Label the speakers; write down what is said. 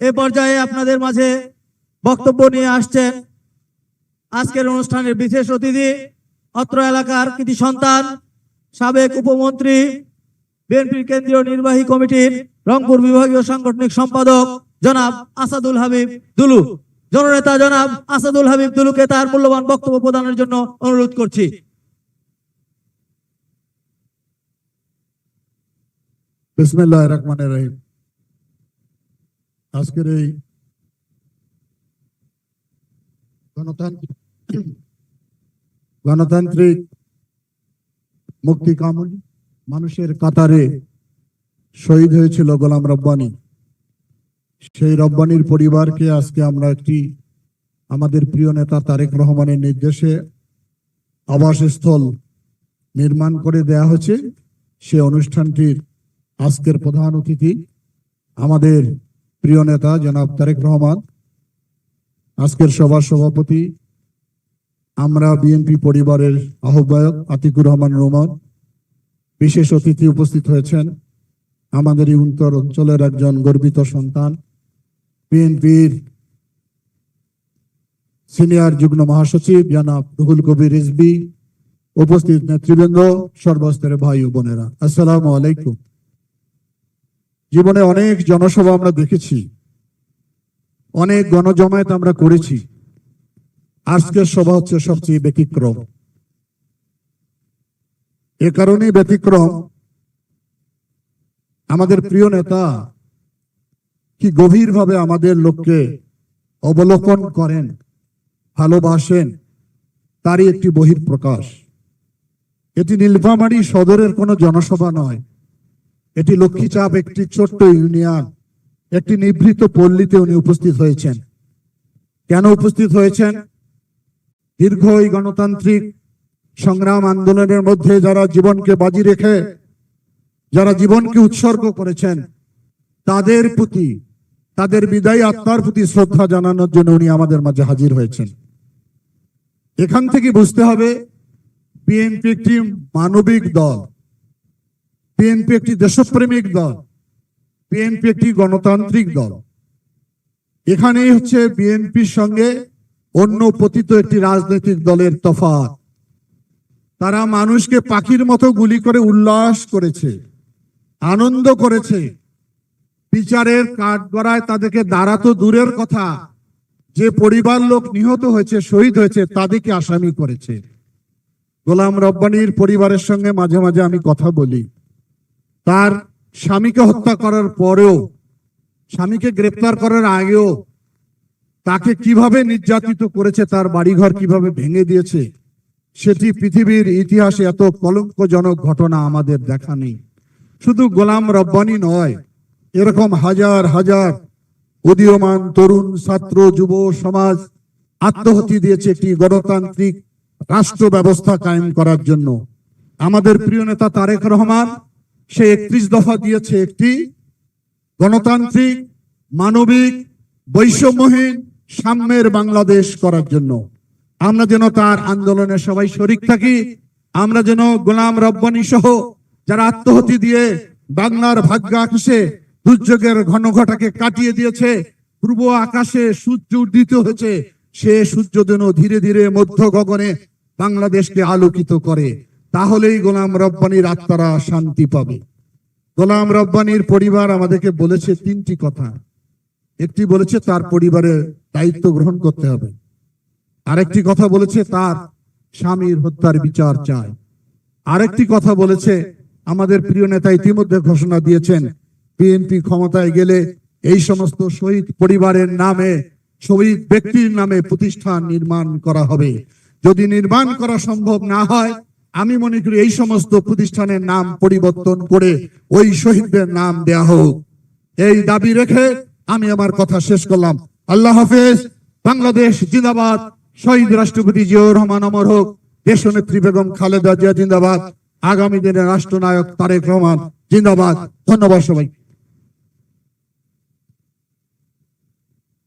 Speaker 1: এ পর্যায়ে আপনাদের মাঝে বক্তব্য নিয়ে আসছেন আজকের অনুষ্ঠানের বিশেষ অতিথি, অত্র এলাকার কৃতি সন্তান, সাবেক উপমন্ত্রী, বিএনপির কেন্দ্রীয় নির্বাহী কমিটির রংপুর বিভাগীয় সাংগঠনিক সম্পাদক জনাব আসাদুল হাবিব দুলু। জননেতা জনাব আসাদুল হাবিব দুলুকে তার মূল্যবান বক্তব্য প্রদানের জন্য অনুরোধ করছি।
Speaker 2: বিসমিল্লাহ রহমান রহিম। আজকের এই গণতান্ত্রিক গণতান্ত্রিক মুক্তি কামনী মানুষের কাতারে শহীদ হয়েছিল গোলাম রব্বানী। সেই রব্বানির পরিবারকে আজকে আমরা একটি আমাদের প্রিয় নেতা তারেক রহমানের নির্দেশে আবাসস্থল নির্মাণ করে দেয়া হয়েছে। সে অনুষ্ঠানটির আজকের প্রধান অতিথি আমাদের প্রিয় নেতা জনাব তারেক রহমান, আজকের সভার সভাপতি আমরা বিএনপি পরিবারের আহ্বায়ক আতিকুর রহমান রোমান, বিশেষ অতিথি উপস্থিত হয়েছেন আমাদের উত্তর অঞ্চলের একজন গর্বিত সন্তান, বিএনপির সিনিয়র যুগ্ম মহাসচিব জনাব রুহুল কবির রিজবি উপস্থিত নেতৃবৃন্দ, সর্বস্তরের ভাই ও বোনেরা। আসসালামু আলাইকুম। জীবনে অনেক জনসভা আমরা দেখেছি। অনেক গণজমায়েত আমরা করেছি। আজকের সভা হচ্ছে সবচেয়ে ব্যতিক্রম। এ কারণেই ব্যতিক্রম। আমাদের প্রিয় নেতা কি গভীরভাবে আমাদের লোককে অবলোকন করেন, ভালোবাসেন, তারই একটি বহির প্রকাশ এটি নীলফামারী সদরের কোনো জনসভা নয়। এটি লক্ষ্মীচাপ একটি ছোট্ট ইউনিয়ন, একটি নিভৃত পল্লীতে উনি উপস্থিত হয়েছেন। কেন উপস্থিত হয়েছেন? দীর্ঘ এই গণতান্ত্রিক সংগ্রাম আন্দোলনের মধ্যে যারা জীবনকে বাজি রেখে, যারা জীবনকে উৎসর্গ করেছেন, তাদের প্রতি, তাদের বিদায়ী আত্মার প্রতি শ্রদ্ধা জানানোর জন্য উনি আমাদের মাঝে হাজির হয়েছেন। এখান থেকে বুঝতে হবে বিএনপি একটি মানবিক দল বিএনপি একটি দেশপ্রেমিক দল। বিএনপি একটি গণতান্ত্রিক দল। এখানেই হচ্ছে বিএনপির সঙ্গে অন্য পতিত একটি রাজনৈতিক দলের তফাৎ। তারা মানুষকে পাখির মতো গুলি করে উল্লাস করেছে, আনন্দ করেছে। বিচারের কাঠগড়ায় তাদেরকে দাঁড়াতো দূরের কথা, যে পরিবার লোক নিহত হয়েছে, শহীদ হয়েছে, তাদেরকে আসামি করেছে। গোলাম রব্বানির পরিবারের সঙ্গে মাঝে মাঝে আমি কথা বলি। তার স্বামীকে হত্যা করার পরেও, স্বামীকে গ্রেপ্তার করার আগেও তাকে কীভাবে নির্যাতিত করেছে, তার বাড়িঘর কীভাবে ভেঙে দিয়েছে, সেটি পৃথিবীর ইতিহাসে এত কলঙ্কজনক ঘটনা আমাদের দেখা নেই। শুধু গোলাম রব্বানি নয়, এরকম হাজার হাজার উদীয়মান তরুণ ছাত্র, যুব সমাজ আত্মহতি দিয়েছে একটি গণতান্ত্রিক রাষ্ট্র ব্যবস্থা কায়েম করার জন্য। আমাদের প্রিয় নেতা তারেক রহমান সে একত্রিশ দফা দিয়েছে একটি গণতান্ত্রিক, মানবিক, বৈষম্যহীন, সাম্যের বাংলাদেশ করার জন্য। আমরা যেন তার আন্দোলনে সবাই শরিক থাকি, আমরা যেন গোলাম রব্বানি সহ যারা আত্মহতি দিয়ে বাংলার ভাগ্য আকাশে দুর্যোগের ঘনঘটাকে কাটিয়ে দিয়েছে, পূর্ব আকাশে সূর্য উদ্দিত হয়েছে, সে সূর্য যেন ধীরে ধীরে মধ্য গগনে বাংলাদেশকে আলোকিত করে। তাহলেই গোলাম রব্বানির আত্মারা শান্তি পাবে। গোলাম রব্বানির পরিবার আমাদেরকে বলেছে তিনটি কথা। একটি বলেছে তার পরিবারের দায়িত্ব গ্রহণ করতে হবে। আরেকটি কথা বলেছে তার স্বামীর হত্যার বিচার চায়। আরেকটি কথা বলেছে আমাদের প্রিয় নেতা ইতিমধ্যে ঘোষণা দিয়েছেন, বিএনপি ক্ষমতায় গেলে এই সমস্ত শহীদ পরিবারের নামে, শহীদ ব্যক্তির নামে প্রতিষ্ঠান নির্মাণ করা হবে। যদি নির্মাণ করা সম্ভব না হয় আমি মনে করি এই সমস্ত প্রতিষ্ঠানের নাম পরিবর্তন করে ওই শহীদদের নাম দেয়া হোক। এই দাবি রেখে আমি আমার কথা শেষ করলাম। আল্লাহ হাফেজ, বাংলাদেশ জিন্দাবাদ। শহীদ রাষ্ট্রপতি জিয়াউর রহমান অমর হোক, দেশনেত্রী বেগম খালেদা জিয়া জিন্দাবাদ। আগামী দিনে রাষ্ট্রনায়ক তারেক রহমান জিন্দাবাদ। ধন্যবাদ সবাই